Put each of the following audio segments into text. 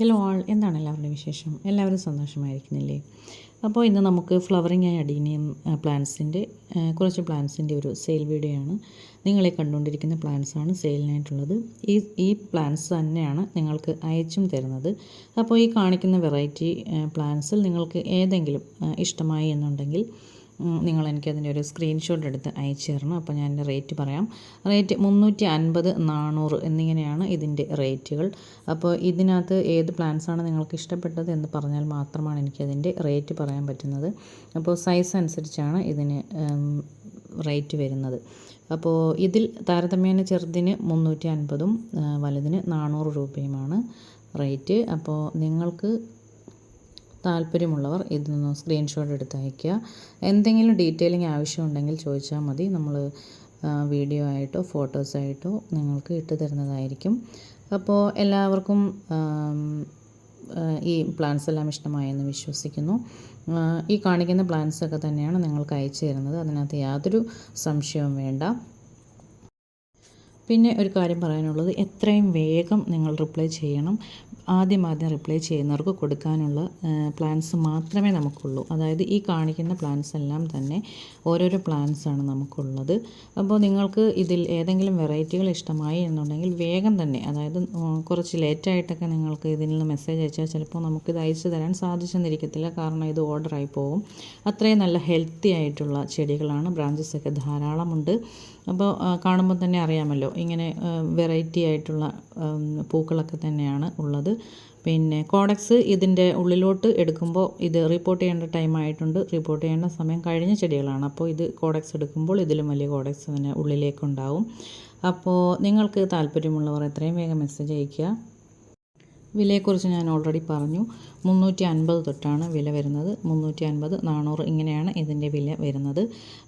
Hello ആൾ എന്താണ് എല്ലാവരുടെയും വിശേഷം? എല്ലാവരും സന്തോഷമായിരിക്കുന്നില്ലേ? അപ്പോൾ ഇന്ന് നമുക്ക് ഫ്ലവറിങ് ആയ അഡീനിയം പ്ലാന്റ്സിന്റെ കുറച്ച് പ്ലാന്റ്സിന്റെ ഒരു സെയിൽ വീഡിയോ ആണ്. നിങ്ങളെ കണ്ടുകൊണ്ടിരിക്കുന്ന പ്ലാന്റ്സ് ആണ് സെയിലിനായിട്ടുള്ളത് ഈ ഈ പ്ലാന്റ്സ് തന്നെയാണ് നിങ്ങൾക്ക് അയച്ചും തരുന്നത്. അപ്പോൾ ഈ കാണിക്കുന്ന വെറൈറ്റി പ്ലാന്റ്സിൽ നിങ്ങൾക്ക് ഏതെങ്കിലും ഇഷ്ടമായി എന്നുണ്ടെങ്കിൽ നിങ്ങൾ എനിക്കതിന്റെ ഒരു സ്ക്രീൻഷോട്ട് എടുത്ത് അയച്ചു തരണം അപ്പോൾ ഞാൻ എന്റെ റേറ്റ് പറയാം. റേറ്റ് മുന്നൂറ്റി അൻപത് നാനൂറ് എന്നിങ്ങനെയാണ് ഇതിന്റെ റേറ്റുകൾ അപ്പോൾ ഇതിനകത്ത് ഏത് പ്ലാൻസാണ് നിങ്ങൾക്ക് ഇഷ്ടപ്പെട്ടത് എന്ന് പറഞ്ഞാൽ മാത്രമാണ് എനിക്കതിന്റെ റേറ്റ് പറയാൻ പറ്റുന്നത്. അപ്പോൾ സൈസ് അനുസരിച്ചാണ് ഇതിന് റേറ്റ് വരുന്നത്. അപ്പോൾ ഇതിൽ താരതമ്യേന ചെറുതിന് മുന്നൂറ്റി അൻപതും വലുതിന് നാനൂറ് രൂപയുമാണ് റേറ്റ് അപ്പോൾ നിങ്ങൾക്ക് താല്പര്യമുള്ളവർ ഇതൊന്ന് സ്ക്രീൻഷോട്ട് എടുത്ത് അയയ്ക്കുക എന്തെങ്കിലും ഡീറ്റെയിലിംഗ് ആവശ്യമുണ്ടെങ്കിൽ ചോദിച്ചാൽ മതി. നമ്മൾ വീഡിയോ ആയിട്ടോ ഫോട്ടോസായിട്ടോ നിങ്ങൾക്ക് ഇട്ട് തരുന്നതായിരിക്കും. അപ്പോൾ എല്ലാവർക്കും ഈ പ്ലാൻസ് എല്ലാം ഇഷ്ടമായെന്ന് വിശ്വസിക്കുന്നു. ഈ കാണിക്കുന്ന പ്ലാൻസ് ഒക്കെ തന്നെയാണ് നിങ്ങൾക്ക് അയച്ചു തരുന്നത്. അതിനകത്ത് യാതൊരു സംശയവും വേണ്ട. പിന്നെ ഒരു കാര്യം പറയാനുള്ളത് എത്രയും വേഗം നിങ്ങൾ റിപ്ലൈ ചെയ്യണം. ആദ്യം ആദ്യം റിപ്ലൈ ചെയ്യുന്നവർക്ക് കൊടുക്കാനുള്ള പ്ലാൻസ് മാത്രമേ നമുക്കുള്ളൂ. അതായത് ഈ കാണിക്കുന്ന പ്ലാൻസ് എല്ലാം തന്നെ ഓരോരോ പ്ലാൻസ് ആണ് നമുക്കുള്ളത്. അപ്പോൾ നിങ്ങൾക്ക് ഇതിൽ ഏതെങ്കിലും വെറൈറ്റികൾ ഇഷ്ടമായി എന്നുണ്ടെങ്കിൽ വേഗം തന്നെ അതായത് കുറച്ച് ലേറ്റായിട്ടൊക്കെ നിങ്ങൾക്ക് ഇതിൽ നിന്ന് മെസ്സേജ് അയച്ചാൽ ചിലപ്പോൾ നമുക്കിത് അയച്ചു തരാൻ സാധിച്ചെന്നിരിക്കത്തില്ല. കാരണം ഇത് ഓർഡറായി പോകും അത്രയും നല്ല ഹെൽത്തി ആയിട്ടുള്ള ചെടികളാണ് ബ്രാഞ്ചസ് ഒക്കെ ധാരാളമുണ്ട്. അപ്പോൾ കാണുമ്പോൾ തന്നെ അറിയാമല്ലോ ഇങ്ങനെ വെറൈറ്റി ആയിട്ടുള്ള പൂക്കളൊക്കെ തന്നെയാണ് ഉള്ളത്. പിന്നെ കോഡക്സ് ഇതിന്റെ ഉള്ളിലോട്ട് എടുക്കുമ്പോൾ ഇത് റിപ്പോർട്ട് ചെയ്യേണ്ട ടൈം ആയിട്ടുണ്ട്. റിപ്പോർട്ട് ചെയ്യേണ്ട സമയം കഴിഞ്ഞ ചെടികളാണ്. അപ്പോൾ ഇത് കോഡക്സ് എടുക്കുമ്പോൾ ഇതിലും വലിയ കോഡക്സ് തന്നെ ഉള്ളിലേക്കുണ്ടാവും. അപ്പോൾ നിങ്ങൾക്ക് താല്പര്യമുള്ളവർ എത്രയും വേഗം മെസ്സേജ് അയയ്ക്കുക. വിലയെക്കുറിച്ച് ഞാൻ ഓൾറെഡി പറഞ്ഞു. മുന്നൂറ്റി അൻപത് തൊട്ടാണ് വില വരുന്നത്. മുന്നൂറ്റി അൻപത് നാനൂറ് ഇങ്ങനെയാണ് ഇതിന്റെ വില വരുന്നത്.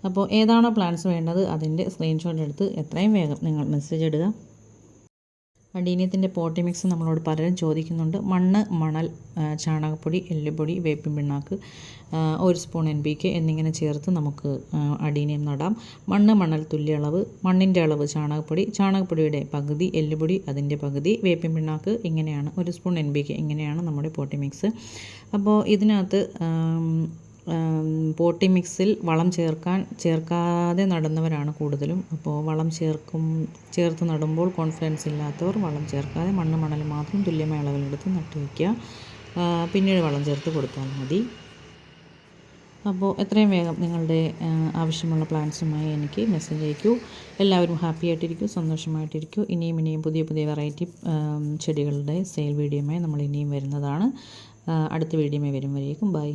അപ്പോൾ ഏതാണോ പ്ലാൻസ് വേണ്ടത് അതിന്റെ സ്ക്രീൻഷോട്ട് എടുത്ത് എത്രയും വേഗം നിങ്ങൾ മെസ്സേജ് ഇടുക. അടീനിയത്തിന്റെ പോട്ടി മിക്സ് നമ്മളോട് പലരും ചോദിക്കുന്നുണ്ട്. മണ്ണ് മണൽ ചാണകപ്പൊടി എല്ലുപൊടി വേപ്പിൻ പിണ്ണാക്ക് ഒരു സ്പൂൺ എൻ ബി കെ എന്നിങ്ങനെ ചേർത്ത് നമുക്ക് അടീനിയം നടാം. മണ്ണ് മണൽ തുല്യ അളവ് മണ്ണിന്റെ അളവ് ചാണകപ്പൊടി ചാണകപ്പൊടിയുടെ പകുതി എല്ലുപൊടി അതിന്റെ പകുതി വേപ്പിൻ പിണ്ണാക്ക് ഇങ്ങനെയാണ് ഒരു സ്പൂൺ എൻ ബി കെ ഇങ്ങനെയാണ് നമ്മുടെ പോട്ടി മിക്സ് അപ്പോൾ ഇതിനകത്ത് പോട്ടി മിക്സിൽ വളം ചേർക്കാൻ ചേർക്കാതെ നടുന്നവരാണ് കൂടുതലും. അപ്പോൾ വളം ചേർക്കും ചേർത്ത് നടുമ്പോൾ കോൺഫിഡൻസ് ഇല്ലാത്തവർ വളം ചേർക്കാതെ മണ്ണ് മണൽ മാത്രം തുല്യമായ അളവിലെടുത്ത് നട്ടു വയ്ക്കുക. പിന്നീട് വളം ചേർത്ത് കൊടുത്താൽ മതി. അപ്പോൾ എത്രയും വേഗം നിങ്ങളുടെ ആവശ്യമുള്ള പ്ലാൻസുമായി എനിക്ക് മെസ്സേജ് അയക്കൂ. എല്ലാവരും ഹാപ്പി ആയിട്ടിരിക്കൂ സന്തോഷമായിട്ടിരിക്കൂ. ഇനിയും ഇനിയും പുതിയ പുതിയ വെറൈറ്റി ചെടികളുടെ സെയിൽ വീഡിയോയുമായി നമ്മൾ ഇനിയും വരുന്നതാണ്. അടുത്ത വീഡിയോയുമായി വരും വരേക്കും ബൈ.